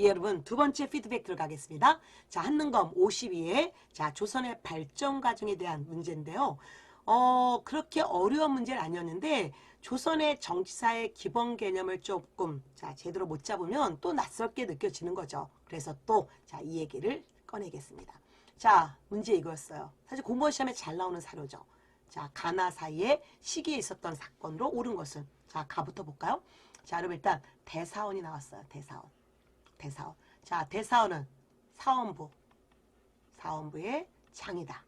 예, 여러분 두 번째 피드백 들어가겠습니다. 자, 한능검 52에 자, 조선의 발전 과정에 대한 문제인데요. 어, 그렇게 어려운 문제는 아니었는데 조선의 정치사의 기본 개념을 조금 자, 제대로 못 잡으면 또 낯설게 느껴지는 거죠. 그래서 또 자, 이 얘기를 꺼내겠습니다. 자, 문제 이거였어요. 사실 공무원 시험에 잘 나오는 사료죠. 자, 가나 사이에 시기에 있었던 사건으로 옳은 것은 자, 가부터 볼까요? 자, 여러분 일단 대사원이 나왔어요. 대사원. 대사원. 자, 대사원은 사원부. 사원부의 장이다.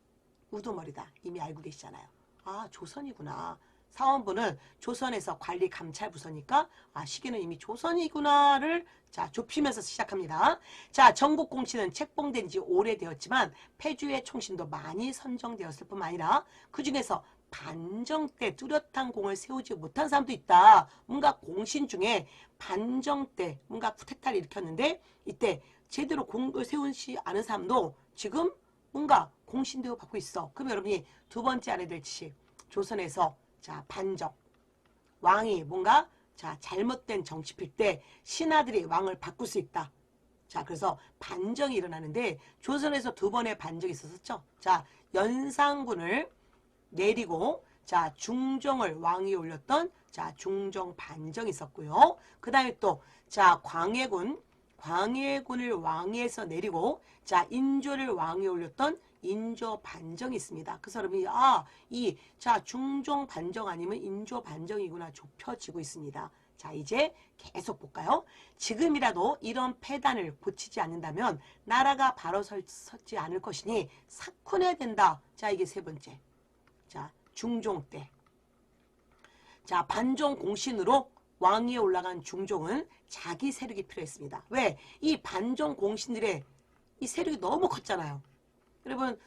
우두머리다. 이미 알고 계시잖아요. 아, 조선이구나. 사원부는 조선에서 관리 감찰 부서니까 아, 시기는 이미 조선이구나를 자, 좁히면서 시작합니다. 자, 전국 공신은 책봉된 지 오래되었지만 폐주의 총신도 많이 선정되었을 뿐만 아니라 그 중에서 반정 때 뚜렷한 공을 세우지 못한 사람도 있다. 뭔가 공신 중에 반정 때 뭔가 쿠데타를 일으켰는데 이때 제대로 공을 세우지 않은 사람도 지금 뭔가 공신 대우 받고 있어. 그럼 여러분이 두 번째 알아야 될 지식. 조선에서 자 반정 왕이 뭔가 자 잘못된 정치 필 때 신하들이 왕을 바꿀 수 있다. 자 그래서 반정이 일어나는데 조선에서 두 번의 반정이 있었었죠. 자 연산군을 내리고 자 중종을 왕위에 올렸던 자 중종 반정이 있었고요. 그 다음에 또자 광해군 광해군을 왕위에서 내리고 자 인조를 왕위에 올렸던 인조 반정이 있습니다. 그래서 여러분이 아 이 자 중종 반정 아니면 인조 반정이구나 좁혀지고 있습니다. 자 이제 계속 볼까요? 지금이라도 이런 폐단을 고치지 않는다면 나라가 바로 설, 지 않을 것이니 사kun해야 된다. 자 이게 세 번째. 자 중종 때. 자 반종 공신으로 왕위에 올라간 중종은 자기 세력이 필요했습니다. 왜? 이 반종 공신들의 이 세력이 너무 컸잖아요. 여러분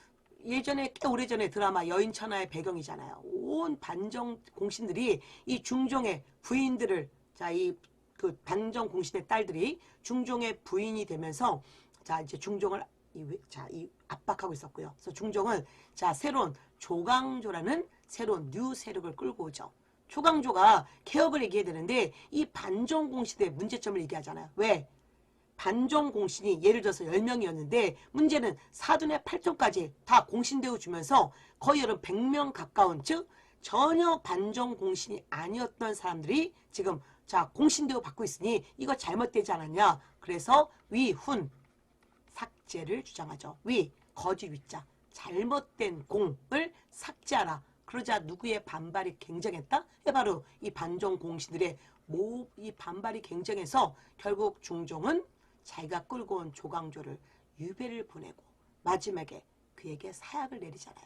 예전에 꽤 오래전에 드라마 여인천하의 배경이잖아요. 온 반정 공신들이 이 중종의 부인들을 자 이 그 반정 공신의 딸들이 중종의 부인이 되면서 자 이제 중종을 이, 자, 이 압박하고 있었고요. 그래서 중종은 자 새로운 조강조라는 새로운 뉴 세력을 끌고 오죠. 조강조가 개혁을 얘기해야 되는데 이 반정 공신의 문제점을 얘기하잖아요. 왜? 반정 공신이 예를 들어서 10명이었는데 문제는 사돈의 8촌까지 다 공신대우 주면서 거의 여러분 100명 가까운 즉 전혀 반정 공신이 아니었던 사람들이 지금 자 공신대우 받고 있으니 이거 잘못되지 않았냐 그래서 위훈 삭제를 주장하죠. 위 거짓 위자 잘못된 공을 삭제하라. 그러자 누구의 반발이 굉장했다? 예, 바로 이 반정 공신들의 모, 이 반발이 굉장해서 결국 중종은 자기가 끌고 온 조광조를 유배를 보내고 마지막에 그에게 사약을 내리잖아요.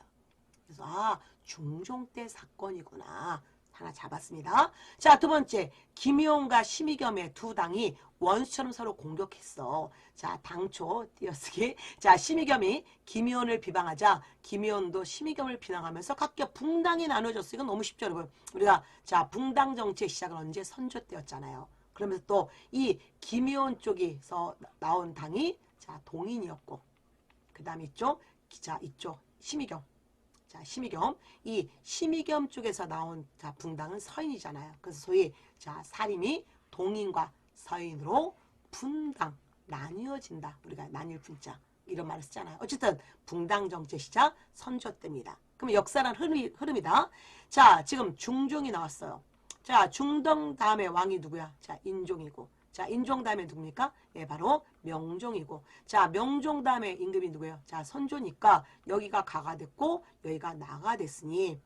그래서 아 중종 때 사건이구나 하나 잡았습니다. 자 두 번째 김용과 심의겸의 두 당이 원수처럼 서로 공격했어. 자 당초 띄어쓰기 자 심의겸이 김의원을 비방하자 김의원도 심의겸을 비난하면서 각각 붕당이 나눠졌어. 이건 너무 쉽죠 여러분. 우리가 자 붕당 정치의 시작은 언제 선조 때였잖아요. 그러면서 또 이 김의원 쪽에서 나온 당이 자 동인이었고 그 다음에 이쪽 자 이쪽 심의겸 자, 심의겸. 이 심의겸 쪽에서 나온 자, 붕당은 서인이잖아요. 그래서 소위 자, 살인이 동인과 서인으로 분당 나뉘어진다. 우리가 나뉠 분자 이런 말을 쓰잖아요. 어쨌든 붕당 정제 시작 선조 때입니다. 그럼 역사란 흐름이, 흐름이다. 자, 지금 중종이 나왔어요. 자, 중동 다음에 왕이 누구야? 자, 인종이고. 자, 인종 다음에 누굽니까? 예, 바로 명종이고. 자, 명종 다음에 임금이 누구예요? 자, 선조니까 여기가 가가 됐고 여기가 나가 됐으니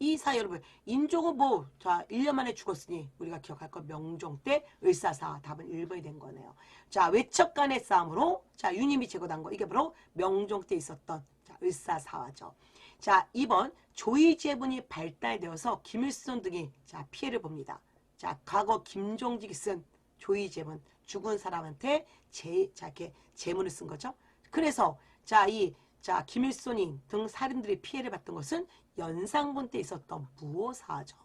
이 사이 여러분 인종은 뭐 자, 1년 만에 죽었으니 우리가 기억할 거 명종 때 을사사 답은 1번이 된 거네요. 자, 외척 간의 싸움으로 자, 유님이 제거한 거 이게 바로 명종 때 있었던 자, 을사사화죠. 자, 2번 조의제분이 발달되어서 김일성 등이 자, 피해를 봅니다. 자, 과거 김종직이 쓴 조의제문 죽은 사람한테 제, 자, 이렇게 제문을 쓴 거죠. 그래서 자, 이 자, 김일손이 등 살인들이 피해를 받던 것은 연산군 때 있었던 무오사죠.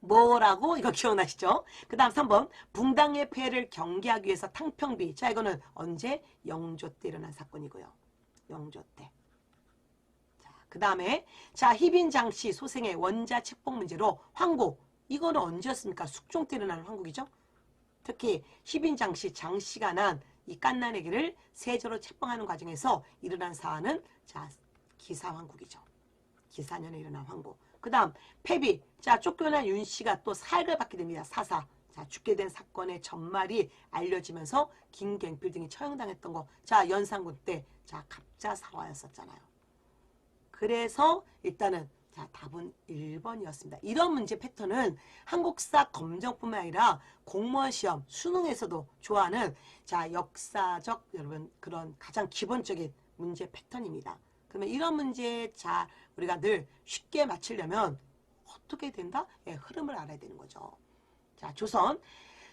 뭐라고? 이거 기억나시죠? 그 다음 3번 붕당의 폐해를 경계하기 위해서 탕평비. 자, 이거는 언제? 영조 때 일어난 사건이고요. 영조 때. 자, 그 다음에 자, 희빈 장씨 소생의 원자 책봉 문제로 황고. 이거는 언제였습니까? 숙종 때 일어난 황국이죠. 특히 10인장씨 장씨가 난 이 깐난애기를 세조로 책봉하는 과정에서 일어난 사안은 자 기사왕국이죠. 기사년에 일어난 황보. 그 다음 패비. 자 쫓겨난 윤 씨가 또 사약을 받게 됩니다. 사사. 자 죽게 된 사건의 전말이 알려지면서 김갱필 등이 처형당했던 거. 자 연산군 때 자 갑자사화였었잖아요. 그래서 일단은 자 답은 1번이었습니다. 이런 문제 패턴은 한국사 검정뿐만 아니라 공무원 시험 수능에서도 좋아하는 자 역사적 여러분 그런 가장 기본적인 문제 패턴입니다. 그러면 이런 문제 자 우리가 늘 쉽게 맞추려면 어떻게 된다? 예, 흐름을 알아야 되는 거죠. 자 조선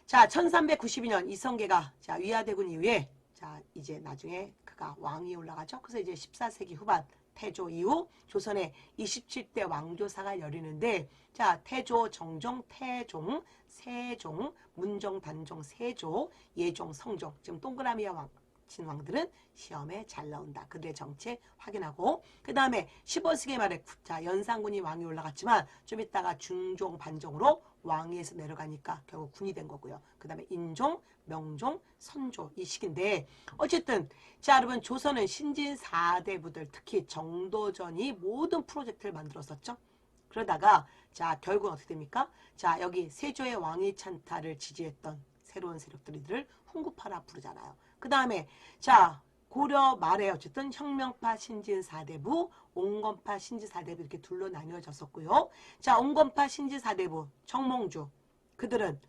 자 1392년 이성계가 자 위화대군 이후에 자 이제 나중에 그가 왕이 올라가죠. 그래서 이제 14세기 후반 태조 이후 조선의 27대 왕조사가 열리는데 자 태조 정종 태종 세종 문종 단종 세조 예종 성종 지금 동그라미와 왕 진왕들은 시험에 잘 나온다. 그들의 정체 확인하고 그 다음에 15세기 말에 구- 자 연산군이 왕이 올라갔지만 좀 있다가 중종 반종으로 왕위에서 내려가니까 결국 군이 된 거고요. 그 다음에 인종, 명종, 선조 이 시기인데 어쨌든 자 여러분 조선은 신진 4대 부들 특히 정도전이 모든 프로젝트를 만들었었죠. 그러다가 자 결국 어떻게 됩니까? 자 여기 세조의 왕위 찬탈을 지지했던 새로운 세력들을 훈구파라 부르잖아요. 그 다음에 자 고려 말에 어쨌든 혁명파 신진 4대부, 옹건파 신진 4대부 이렇게 둘로 나뉘어졌었고요. 자 옹건파 신진 4대부 정몽주 그들은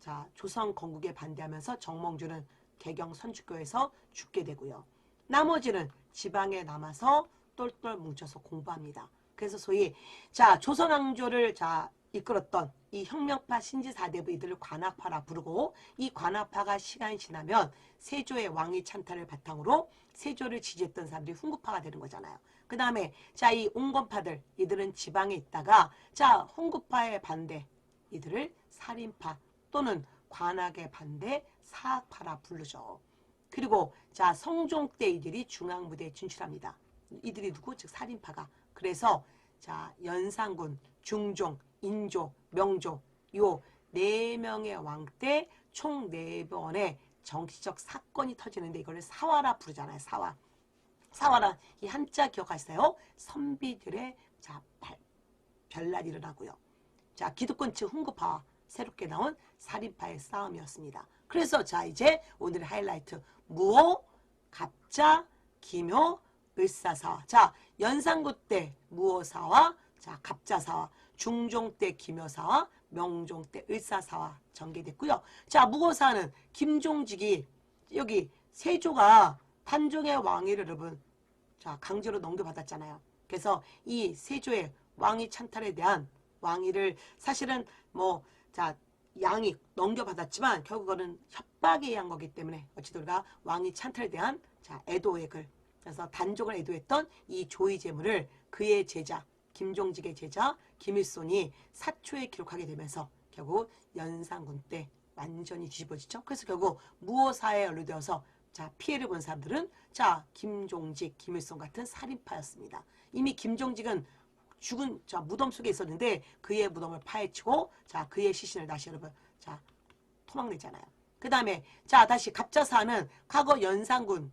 자 조선 건국에 반대하면서 정몽주는 개경 선주교에서 죽게 되고요. 나머지는 지방에 남아서 똘똘 뭉쳐서 공부합니다. 그래서 소위 자 조선왕조를 자 이끌었던 이 혁명파 신지 사대부 이들을 관악파라 부르고 이 관악파가 시간이 지나면 세조의 왕위 찬탈을 바탕으로 세조를 지지했던 사람들이 훈구파가 되는 거잖아요. 그 다음에 자이 옹건파들 이들은 지방에 있다가 자 훈구파의 반대 이들을 살인파 또는 관악의 반대 사악파라 부르죠. 그리고 자 성종 때 이들이 중앙 무대에 진출합니다. 이들이 누구? 즉 살인파가. 그래서 자 연산군, 중종, 인조, 명조 요 네 명의 왕 때 총 네 번의 정치적 사건이 터지는데 이걸 사화라 부르잖아요. 사화. 사화란 이 한자 기억하세요? 선비들의 자 발- 별날이 일어나고요. 자 기득권 측 훈구파와 새롭게 나온 살인파의 싸움이었습니다. 그래서 자 이제 오늘의 하이라이트 무호, 갑자, 기묘, 을사사화. 자 연산구 때 무호사화, 자 갑자사화, 중종 때 기묘사화, 명종 때 을사사화 전개됐고요. 자 무호사는 김종직이 여기 세조가 판종의 왕위를 여러분 자 강제로 넘겨받았잖아요. 그래서 이 세조의 왕위 찬탈에 대한 왕위를 사실은 뭐 자 양이 넘겨받았지만 결국은 협박에 의한 거기 때문에 어찌 우리가 왕위 찬탈에 대한 자 애도의 글 그래서 단족을 애도했던 이 조이 제물을 그의 제자 김종직의 제자 김일손이 사초에 기록하게 되면서 결국 연산군 때 완전히 뒤집어지죠. 그래서 결국 무호사에 연루되어서 자 피해를 본 사람들은 자 김종직, 김일성 같은 살인파였습니다. 이미 김종직은 죽은 자 무덤 속에 있었는데 그의 무덤을 파헤치고 자 그의 시신을 다시 여러분 자 토막내잖아요. 그 다음에 자 다시 갑자사는 과거 연산군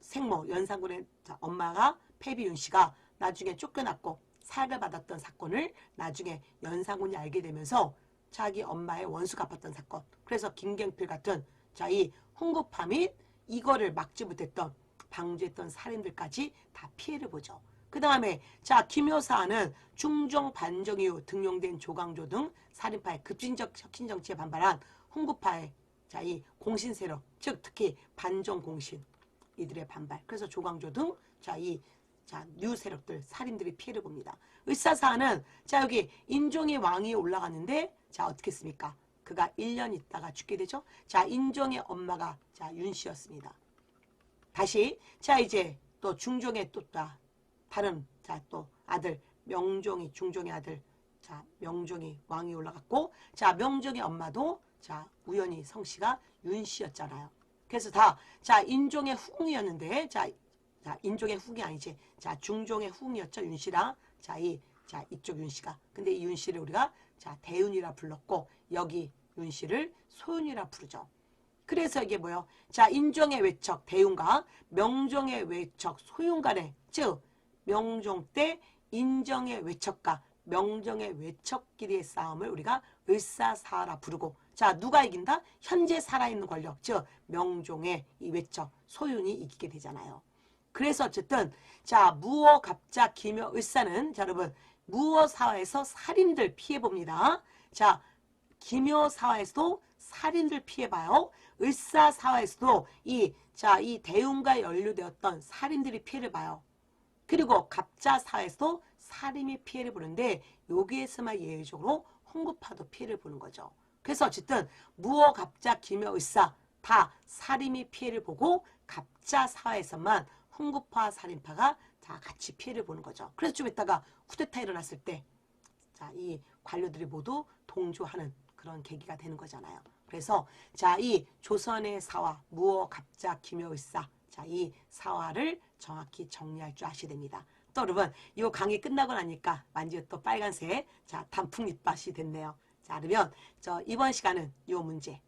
생모 연산군의 자, 엄마가 패비윤 씨가 나중에 쫓겨났고 사약을 받았던 사건을 나중에 연산군이 알게 되면서 자기 엄마의 원수 갚았던 사건. 그래서 김경필 같은 자이 훈구파 및 이거를 막지 못했던 방조했던 살인들까지 다 피해를 보죠. 그 다음에 자 김효사는 중종 반정 이후 등용된 조광조 등 살인파의 급진적 혁신 정치에 반발한 훈구파의 자 이 공신 세력 즉 특히 반정 공신 이들의 반발. 그래서 조광조 등 자 이 자, 뉴 세력들, 살인들이 피해를 봅니다. 을사사는 자 여기 인종이 왕이 올라갔는데 자 어떻게 했습니까? 그가 1년 있다가 죽게 되죠. 자 인종의 엄마가 자 윤씨였습니다. 다시 자 이제 또 중종의 또 다- 다른 자 또 아들 명종이 중종의 아들 자 명종이 왕이 올라갔고 자 명종의 엄마도 자 우연히 성씨가 윤씨였잖아요. 그래서 다 자 인종의 후궁이었는데 자, 자 인종의 후궁이 아니지 자 중종의 후궁이었죠 윤씨랑 자 이 자 이쪽 윤씨가 근데 이 윤씨를 우리가 자 대윤이라 불렀고 여기 윤씨를 소윤이라 부르죠. 그래서 이게 뭐예요? 자, 인종의 외척 대윤과 명종의 외척 소윤 간의 즉 명종 때 인정의 외척과 명정의 외척끼리의 싸움을 우리가 을사사라 부르고 자 누가 이긴다? 현재 살아있는 권력 즉 명종의 이 외척 소윤이 이기게 되잖아요. 그래서 어쨌든 자 무어 갑자 기묘 을사는 자 여러분 무어 사화에서 살인들 피해 봅니다. 자 기묘 사화에서도 살인들 피해봐요. 을사 사화에서도 이 자 이 대운과 연루되었던 살인들이 피해를 봐요. 그리고 갑자 사에서 살인이 피해를 보는데 여기에서만 예외적으로 홍구파도 피해를 보는 거죠. 그래서 어쨌든 무어 갑자 기묘 을사 다 살인이 피해를 보고 갑자 사에서만 홍구파 살인파가 다 같이 피해를 보는 거죠. 그래서 좀 이따가 쿠데타 일어났을 때 자, 이 관료들이 모두 동조하는 그런 계기가 되는 거잖아요. 그래서 자, 이 조선의 사화, 무어, 갑자, 기묘 의사 자, 이 사화를 정확히 정리할 줄 아셔야 됩니다. 또 여러분, 이 강의 끝나고 나니까 완전 또 빨간색 자, 단풍 잎밭이 됐네요. 자, 그러면 저 이번 시간은 이 문제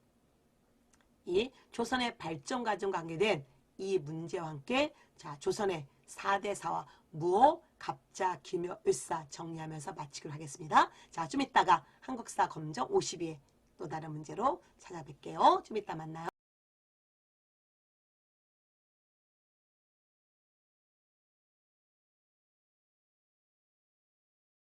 이 조선의 발전 과정 관계된 이 문제와 함께 자 조선의 4대 사화 무호 갑자 기묘 을사 정리하면서 마치기로 하겠습니다. 자좀 이따가 한국사 검정 52회 또 다른 문제로 찾아뵐게요. 좀 이따 만나요.